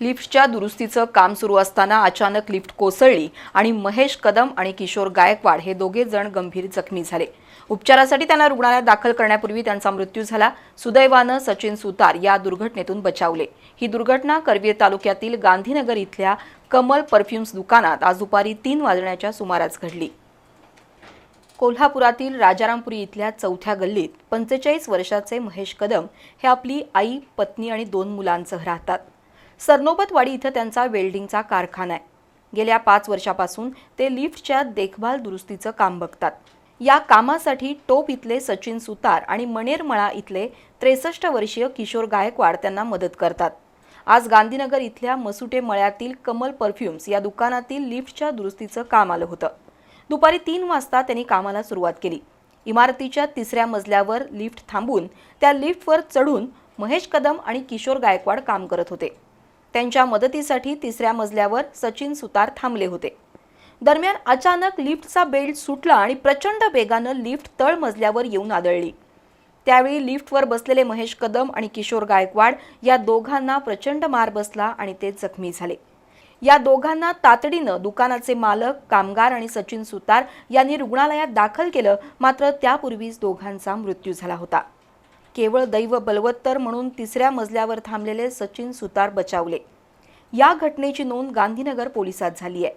लिफ्टच्या दुरुस्तीचं काम सुरू असताना अचानक लिफ्ट कोसळली आणि महेश कदम आणि किशोर गायकवाड हे दोघे जण गंभीर जखमी झाले. उपचारासाठी त्यांना रुग्णालयात दाखल करण्यापूर्वी त्यांचा मृत्यू झाला. सुदैवानं सचिन सुतार या दुर्घटनेतून बचावले. ही दुर्घटना करवीर तालुक्यातील गांधीनगर इथल्या कमल परफ्युम्स दुकानात आज दुपारी तीन वाजण्याच्या सुमारास घडली. कोल्हापुरातील राजारामपुरी इथल्या चौथ्या गल्लीत पंचेचाळीस वर्षाचे महेश कदम हे आपली आई पत्नी आणि दोन मुलांसह राहतात. सरनोबतवाडी इथं त्यांचा वेल्डिंगचा कारखाना आहे. गेल्या पाच वर्षापासून ते लिफ्टच्या देखभाल दुरुस्तीचं काम बघतात. या कामासाठी टोप इथले सचिन सुतार आणि मणेरमळा इथले त्रेसष्ट वर्षीय किशोर गायकवाड त्यांना मदत करतात. आज गांधीनगर इथल्या मसुटे मळ्यातील कमल परफ्युम्स या दुकानातील लिफ्टच्या दुरुस्तीचं काम आलं होतं. दुपारी तीन वाजता त्यांनी कामाला सुरुवात केली. इमारतीच्या तिसऱ्या मजल्यावर लिफ्ट थांबून त्या लिफ्टवर चढून महेश कदम आणि किशोर गायकवाड काम करत होते. त्यांच्या मदतीसाठी तिसऱ्या मजल्यावर सचिन सुतार थांबले होते. दरम्यान अचानक लिफ्टचा बेल्ट सुटला आणि प्रचंड वेगानं लिफ्ट तळ मजल्यावर येऊन आदळली. त्यावेळी लिफ्टवर बसलेले महेश कदम आणि किशोर गायकवाड या दोघांना प्रचंड मार बसला आणि ते जखमी झाले. या दोघांना तातडीनं दुकानाचे मालक कामगार आणि सचिन सुतार यांनी रुग्णालयात दाखल केलं मात्र त्यापूर्वीच दोघांचा मृत्यू झाला होता. केवळ दैव बलवत्तर म्हणून तिसऱ्या मजल्यावर थांबलेले सचिन सुतार बचावले. या घटनेची नोंद गांधीनगर पोलिसात झाली आहे.